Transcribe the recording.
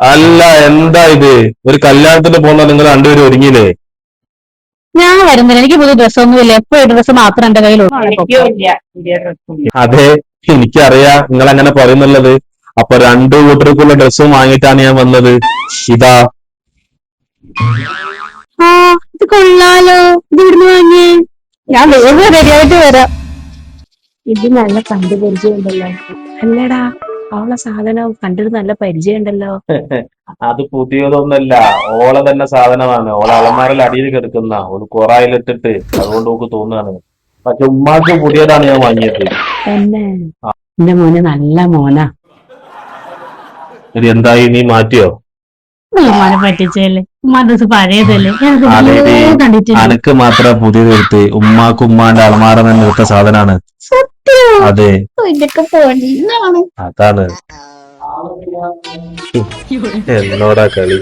അല്ല എന്താ ഇത്? ഒരു കല്യാണത്തിന് പോകുന്ന നിങ്ങൾ രണ്ടുപേരും ഒരുങ്ങിയില്ലേ? ഞാൻ വരുന്നില്ല. എനിക്ക് പുതിയ ഡ്രസ് ഒന്നുമില്ല എപ്പോഴും ഡ്രസ് മാത്രം എന്റെ കയ്യിലുള്ളൂ അതെ എനിക്കറിയാം നിങ്ങൾ അങ്ങനെ പറയുന്നുള്ളത്. അപ്പൊ രണ്ടു കൂട്ടർക്കുള്ള ഡ്രസ്സും വാങ്ങിയിട്ടാണ് ഞാൻ വന്നത്. ഇതാ. ആ ഇത് കൊള്ളാലോ. ഇത് ഇവിടുന്ന് വാങ്ങിയേ. ഞാൻ വേഗം റെഡിയായിട്ട് വരാം. ഇത് നല്ല കണ്ടുപരിചയം ഉണ്ടല്ലോ അല്ലടാ. അവളെ സാധനം കണ്ടിട്ട് നല്ല പരിചയമുണ്ടല്ലോ. അത് പുതിയതൊന്നല്ല. ഓളെ തന്നെ സാധനമാണ്. ഓളെ അളമാരിൽ അടിയിൽ കിടക്കുന്ന ഒരു കൊറായിലിട്ടിട്ട് അതുകൊണ്ട് നമുക്ക് തോന്നുകയാണ്. പക്ഷെ ഉമ്മാക്ക് പുതിയതാണ് ഞാൻ വാങ്ങിയത്. തന്നെ എന്റെ മോനെ നല്ല മോനാ. ഇത് എന്തായി? നീ മാറ്റിയോ? ഉമ്മാനെ പറ്റിച്ചല്ലേ ഉമ്മ ഡ്രസ് പഴയതല്ലേ? അനക്ക് മാത്രം പുതിയത് എടുത്ത് ഉമ്മാക്ക് ഉമ്മാന്റെ അളമാര തന്നെ എടുത്ത സാധനമാണ്. അതെ. ഇതൊക്കെ പൊന്നാണ് അതാണ്. എന്നോടാ കളി.